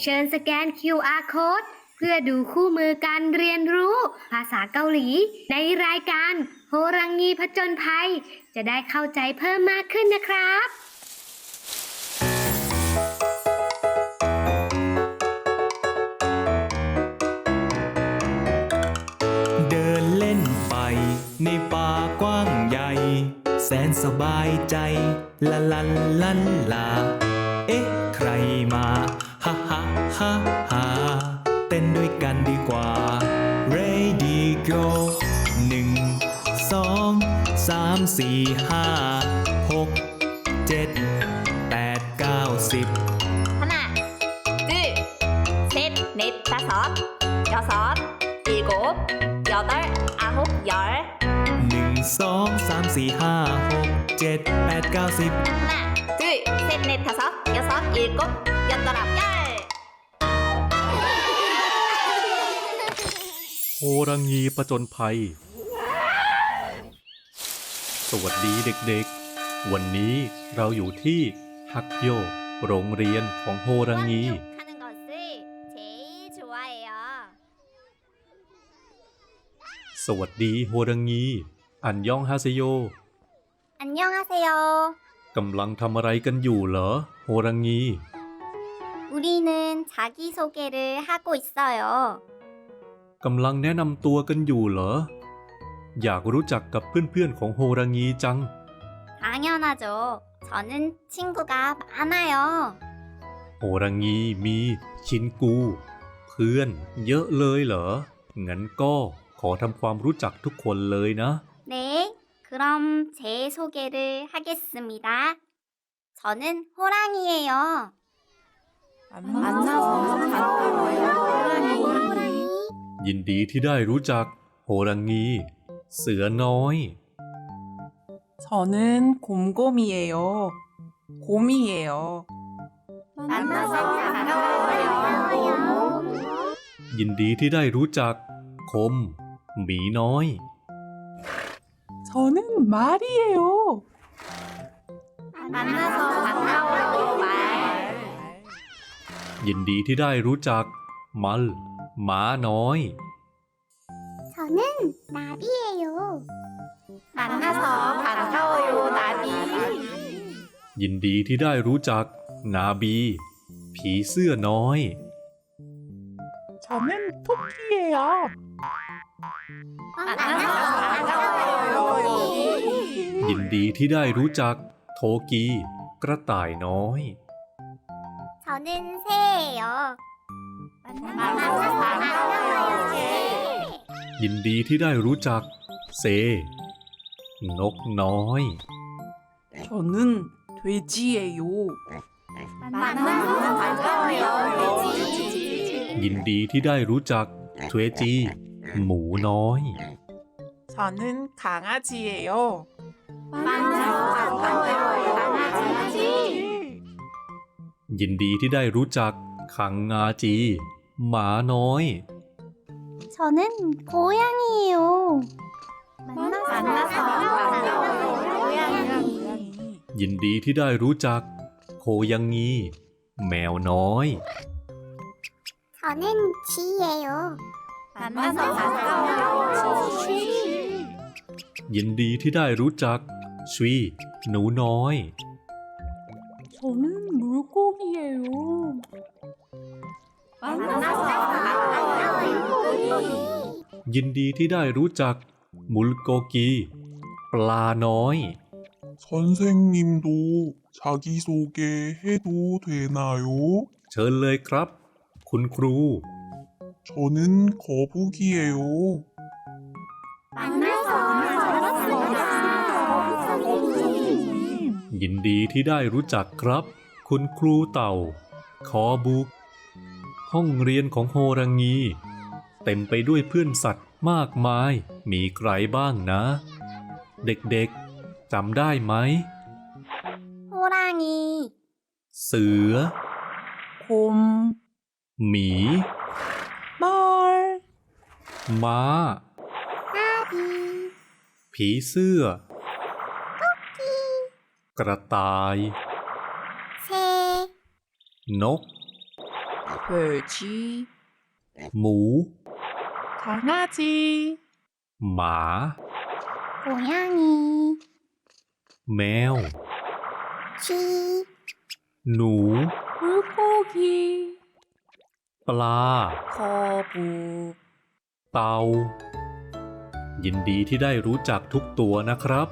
เชิญสแกน QR code เพื่อดูคู่มือการเรียนรู้ ภาษาเกาหลี ในรายการโฮรังงีผจญภัย จะได้เข้าใจเพิ่มมากขึ้นนะครับเดินเล่นไปในป่ากว้างใหญ่ แสนสบายใจลาลันลันลา เอ๊ะ ใครมาฮ่าฮ่าฮ่าฮ่าเต้นด้วยกันดีกว่า Ready go หนึ่งสองสามสี่ห้าหกเจ็ดแปดเก้าสิบ 하나, 둘, 셋, 넷, 다섯, 여섯, 일곱, 여덟, 아홉, 열. หนึ่งสองสามสี่ห้าหกเจ็ดแปดเก้าสิบ 하나, 둘, 셋, 넷, 다섯, 여섯, 일곱, 여덟, 아홉, 열. โฮรังงีประจนภัย สวัสดีเด็กๆ วันนี้เราอยู่ที่ฮักโย โรงเรียนของโฮรังงี 하는 것을 제일 좋아해요. สวัสดีโฮรังงี อันยองฮาเซโย 안녕하세요. กำลังทำอะไรกันอยู่เหรอ โฮรังงี 우리는 자기소개를 하고 있어요. กำลังแนะนำตัวกันอยู่เหรอ อยากรู้จักกับเพื่อนๆของโฮรังงีจัง 당연하죠. 저는 친구가 많아요. โฮรังงีมีชินกู เพื่อนเยอะเลยเหรอ งั้นก็ขอทำความรู้จักทุกคนเลยนะ 네, 그럼 제 소개를 하겠습니다. 저는 호랑이에요. ยินดีที่ได้รู้จัก โหรังงี เสือน้อย 저는 곰곰이에요. 곰이에요. 만나서 반가워요. ยินดีที่ได้รู้จัก คม หมีน้อย 저는 말이에 요. 만나서 반가워 요, 말. ยินดีที่ได้รู้จัก มัลหมาน้อย 저는 나비예 요. 만나서 반가워 요, 나 비. ยินดีที่ได้รู้จัก นาบี ผีเสื้อน้อย 저는 토끼예 요. 만나서ินดีที่ได้รู้จัก โทกี กระต่ายน้อย 저는 새예 요. 만나서 반가워 요, 새. ยินดีที่ได้รู้จัก เซ นกน้อย 저는 돼지예 요. 만나서 반가워 요, 돼 지. ยินดีที่ได้รู้จัก ทเวจี หมูน้อยฉันนึ่งขางอ저จีเอยู. ยินดีที่ได้รู้จักขังงาจี หมาน้อย 저는 고양이에 요. 만나서 만나 요. 고양 이. ยยินดีที่ได้รู้จัก โคยังงี แมวน้อย 저는 쥐예 요. 만나서 만나 요. ยินดีที่ได้รู้จัก ซุยหนูน้อยฉั저는물고기예เยยินดีที่ได้รู้จักมุลโกกี ปลาน้อย 선생님도 자기소개 해도 되나 요? เชิญเลยครับ คุณครู 저는 거북이에 요. 만나서 만났 어. ยินดีที่ได้รู้จักครับ คุณครูเต่า คอบุก ห้องเรียนของโฮรังี เต็มไปด้วยเพื่อนสัตว์มากมาย มีใครบ้างนะ เด็กๆจำได้ไหมโฮรังีเสือ คุม หมีบอลม้าผีเสื้อ กระต่าย เซ นก pergy หมูถ้างาจี,หมา 고양 이, แมว 쥐, หนู 물고 기, ปลา 거 북, เตา ยินดีที่ได้รู้จักทุกตัวนะครับ